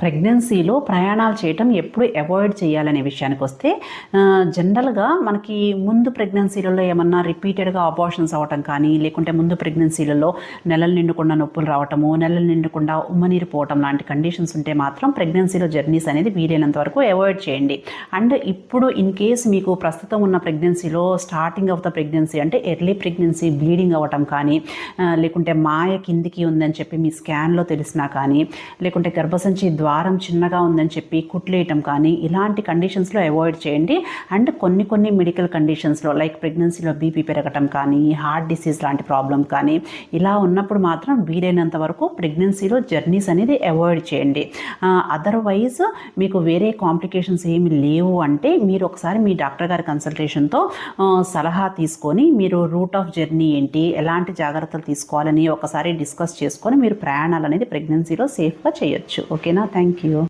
ప్రెగ్నెన్సీలో ప్రయాణాలు చేయటం ఎప్పుడు అవాయిడ్ చేయాలనే విషయానికి వస్తే జనరల్గా మనకి ముందు ప్రెగ్నెన్సీలలో ఏమన్నా రిపీటెడ్గా అబార్షన్స్ అవ్వటం కానీ లేకుంటే ముందు ప్రెగ్నెన్సీలలో నెలలు నిండకుండా నొప్పులు రావటము నెలలు నిండకుండా ఉమ్మనీరు పోవటం లాంటి కండిషన్స్ ఉంటే మాత్రం ప్రెగ్నెన్సీలో జర్నీస్ అనేది వీలైనంత వరకు అవాయిడ్ చేయండి. అండ్ ఇప్పుడు ఇన్ కేస్ మీకు ప్రస్తుతం ఉన్న ప్రెగ్నెన్సీలో స్టార్టింగ్ ఆఫ్ ద ప్రెగ్నెన్సీ అంటే ఎర్లీ ప్రెగ్నెన్సీ బ్లీడింగ్ అవ్వటం కానీ లేకుంటే మాయ కిందికి ఉందని చెప్పి మీ స్కాన్లో తెలిసినా కానీ లేకుంటే గర్భసంచి ద్వారా చిన్నగా ఉందని చెప్పి కుట్లేయటం కానీ ఇలాంటి కండిషన్స్లో అవాయిడ్ చేయండి. అండ్ కొన్ని కొన్ని మెడికల్ కండిషన్స్లో లైక్ ప్రెగ్నెన్సీలో బీపీ పెరగటం కానీ హార్ట్ డిసీజ్ లాంటి ప్రాబ్లం కానీ ఇలా ఉన్నప్పుడు మాత్రం వీలైనంత వరకు ప్రెగ్నెన్సీలో జర్నీస్ అనేది అవాయిడ్ చేయండి. అదర్వైజ్ మీకు వేరే కాంప్లికేషన్స్ ఏమి లేవు అంటే మీరు ఒకసారి మీ డాక్టర్ గారి కన్సల్టేషన్తో సలహా తీసుకొని మీరు రూట్ ఆఫ్ జర్నీ ఏంటి ఎలాంటి జాగ్రత్తలు తీసుకోవాలని ఒకసారి డిస్కస్ చేసుకొని మీరు ప్రయాణాలు అనేది ప్రెగ్నెన్సీలో సేఫ్గా చేయొచ్చు. ఓకేనా థ్యాంక్ Thank you.